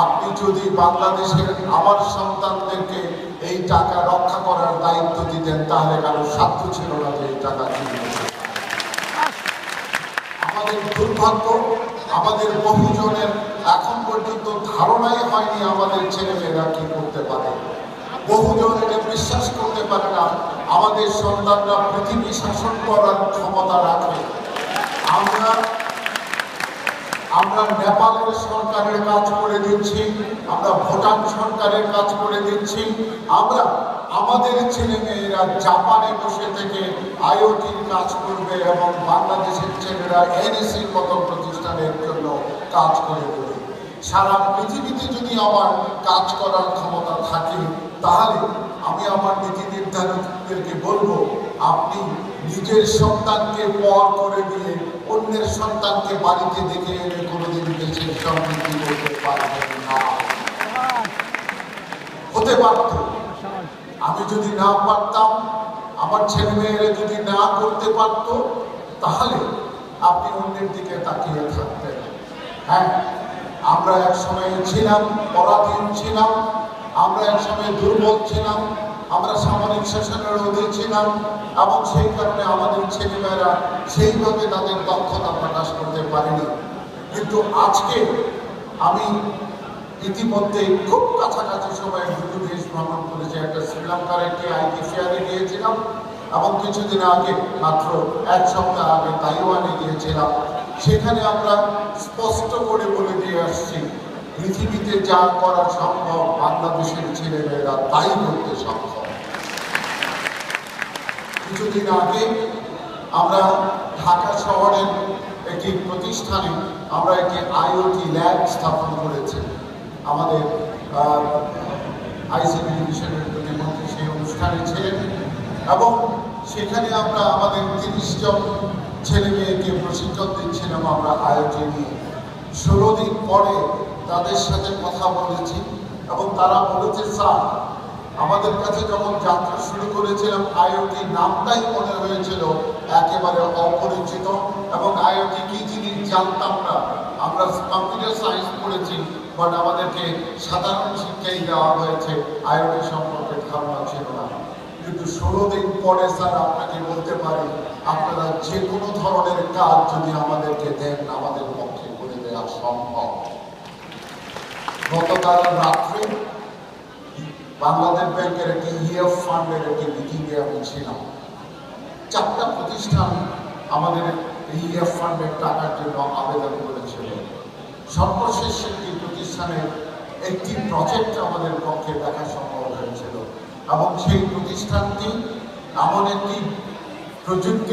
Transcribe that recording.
আপনি যদি বাংলাদেশের আমার সন্তানদেরকে এই টাকা রক্ষা করার দায়িত্ব দিতেন, তাহলে কারও সাধ্য ছিল না যে এই টাকা আমাদের দুর্ভাগ্য, আমাদের বহুজনের এখন পর্যন্ত ধারণাই হয়নি আমাদের ছেলেমেয়েরা কি করতে পারে। বহুজন এটা বিশ্বাস করতে পারে না, আমাদের সন্তানরা পৃথিবী শাসন করার ক্ষমতা রাখে। আমরা আমরা নেপালের সরকারের কাজ করে দিচ্ছি, আমরা ভুটান সরকারের কাজ করে দিচ্ছি, আমরা আমাদের ছেলে মেয়েরা জাপানে বসে থেকে আইওটির কাজ করবে এবং বাংলাদেশের ছেলেরা এনএসির মতো প্রতিষ্ঠানের জন্য কাজ করে দেবে সারা পৃথিবীতে যদি আমার কাজ করার ক্ষমতা থাকে, তাহলে আমি আমার নীতি নির্ধারকদেরকে বলব, আপনি নিজের সন্তানকে পর করে দিয়ে অন্যের সন্তানকে বাড়িতে দেখে এনে হতে পারত। আমি যদি না পারতাম, আমার ছেলে মেয়েরা যদি না করতে পারত, তাহলে আপনি অন্যের দিকে তাকিয়ে থাকতেন। হ্যাঁ আমরা এক সময় ছিলাম, পরাধীন ছিলাম, আমরা এক সময় দুর্বল ছিলাম, আমরা সামরিক শাসনের অধীন ছিলাম, এবং সেই কারণে আমাদের ছেলেমেয়েরা সেইভাবে তাদের দক্ষতা প্রকাশ করতে পারেনি। কিন্তু আজকে আমি ইতিমধ্যে খুব কাছাকাছি সময়ে দুটো দেশ ভ্রমণ করেছি। একটা শ্রীলঙ্কার একটি আইটি ফেয়ারে গিয়েছিলাম এবং কিছুদিন আগে, মাত্র এক সপ্তাহ আগে তাইওয়ানে গিয়েছিলাম। সেখানে আমরা স্পষ্ট করে বলে দিয়ে আসছি, পৃথিবীতে যা করা সম্ভব, বাংলাদেশের ছেলেমেয়েরা তাই করতে সক্ষম। কিছুদিন আগে আমরা ঢাকা শহরের একটি প্রতিষ্ঠানে আমরা একটি আইওটি ল্যাব স্থাপন করেছি। আমাদের আইসিটি ডিভিশনের প্রতিমন্ত্রী সেই অনুষ্ঠানে ছিলেন এবং সেখানে আমরা আমাদের তিরিশ জন ছেলে মেয়েকে প্রশিক্ষণ দিচ্ছিলাম আমরা আইওটি নিয়ে। ষোলো দিন পরে তাদের সাথে কথা বলেছি এবং তারা বলেছে, স্যার আমাদের কাছে যখন যাত্রা শুরু করেছিলাম আইওটি নামটাই মনে হয়েছিল একেবারে অপরিচিত এবং আইওটি কি জিনিস জানতাম না। আমরা কম্পিউটার সায়েন্স পড়েছি বাট আমাদেরকে সাধারণ শিক্ষাই দেওয়া হয়েছে। আইওটি সম্পর্কে ধারণা ছিল না। কিন্তু ষোলো দিন পরে স্যার আপনাকে বলতে পারি, আপনারা যে কোনো ধরনের কাজ যদি আমাদেরকে দেন, আমাদের পক্ষে করে দেওয়া সম্ভব। গতকাল রাত্রে বাংলাদেশ ব্যাংকের একটি ইএফ ফান্ডের একটি মিটিংয়ে আমি ছিলাম। চারটা প্রতিষ্ঠান আমাদের ইএফ ফান্ডের টাকার জন্য আবেদন করেছিল। সর্বশেষ একটি প্রতিষ্ঠানের একটি প্রজেক্ট আমাদের পক্ষে দেখা সম্ভব হয়েছিল। এবং সেই প্রতিষ্ঠানটি এমন একটি প্রযুক্তি